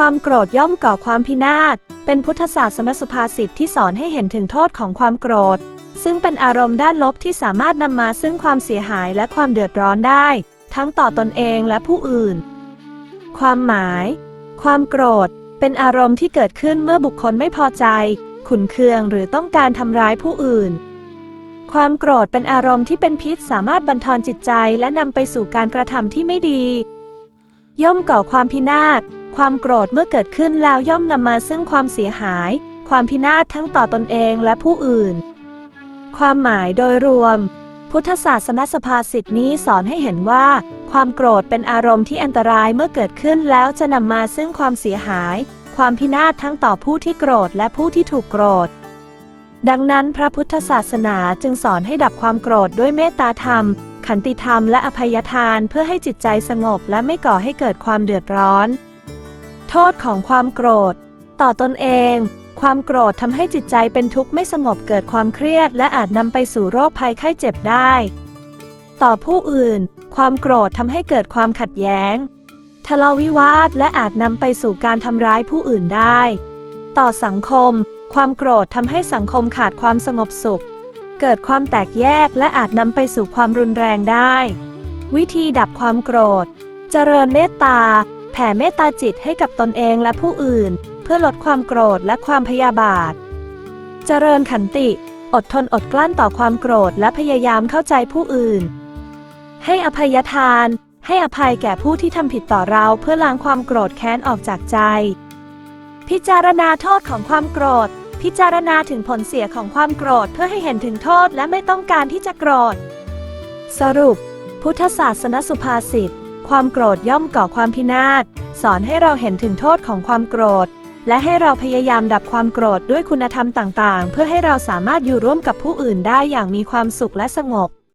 ความโกรธย่อมก่อความพินาศ เป็นพุทธศาสนสุภาษิตที่สอนให้เห็นถึงโทษของความโกรธ ซึ่งเป็นอารมณ์ด้านลบที่สามารถนำมาซึ่งความเสียหายและความเดือดร้อนได้ ทั้งต่อตนเองและผู้อื่น ความหมาย ความโกรธ เป็นอารมณ์ที่เกิดขึ้นเมื่อบุคคลไม่พอใจ ขุนเคืองหรือต้องการทำร้ายผู้อื่น ความโกรธเป็นอารมณ์ที่เป็นพิษสามารถบันทอนจิตใจและนำไปสู่การกระทำที่ไม่ดี ย่อมก่อความพินาศ ความโกรธเมื่อเกิดขึ้นแล้วย่อมนำมาซึ่งความเสียหาย ความพินาศทั้งต่อตนเองและผู้อื่น ความหมายโดยรวม พุทธศาสนสภาษิตนี้สอนให้เห็นว่า ความโกรธเป็นอารมณ์ที่อันตรายเมื่อเกิดขึ้นแล้วจะนำมาซึ่งความเสียหาย ความพินาศทั้งต่อผู้ที่โกรธและผู้ที่ถูกโกรธดังนั้นพระพุทธศาสนาจึงสอนให้ดับความโกรธด้วยเมตตาธรรม ขันติธรรมและอภัยทานเพื่อให้จิตใจสงบและไม่ก่อให้เกิดความเดือดร้อน โทษของความโกรธ ต่อตนเอง ความโกรธทำให้จิตใจเป็นทุกข์ไม่สงบเกิดความเครียด และอาจนำไปสู่โรคภัยไข้เจ็บได้ ต่อผู้อื่น ความโกรธทำให้เกิดความขัดแย้ง ทะเลาะวิวาทและอาจนำไปสู่การทำร้ายผู้อื่นได้ ต่อสังคม ความโกรธทำให้สังคมขาดความสงบสุข เกิดความแตกแยกและอาจนำไปสู่ความรุนแรงได้ วิธีดับความโกรธ เจริญเมตตา แผ่เมตตาจิตให้กับตนเองและผู้อื่น เพื่อลดความโกรธและความพยาบาท เจริญขันติ อดทนอดกลั้นต่อความโกรธและพยายามเข้าใจผู้อื่น ให้อภัยทาน ให้อภัยแก่ผู้ที่ทำผิดต่อเราเพื่อล้างความโกรธแค้นออกจากใจ พิจารณาโทษของความโกรธ พิจารณาถึงผลเสียของความโกรธเพื่อให้เห็นถึงโทษและไม่ต้องการที่จะโกรธ สรุป พุทธศาสนสุภาษิต ความโกรธย่อมก่อความพินาศ สอนให้เราเห็นถึงโทษของความโกรธ และให้เราพยายามดับความโกรธด้วยคุณธรรมต่างๆ เพื่อให้เราสามารถอยู่ร่วมกับผู้อื่นได้อย่างมีความสุขและสงบ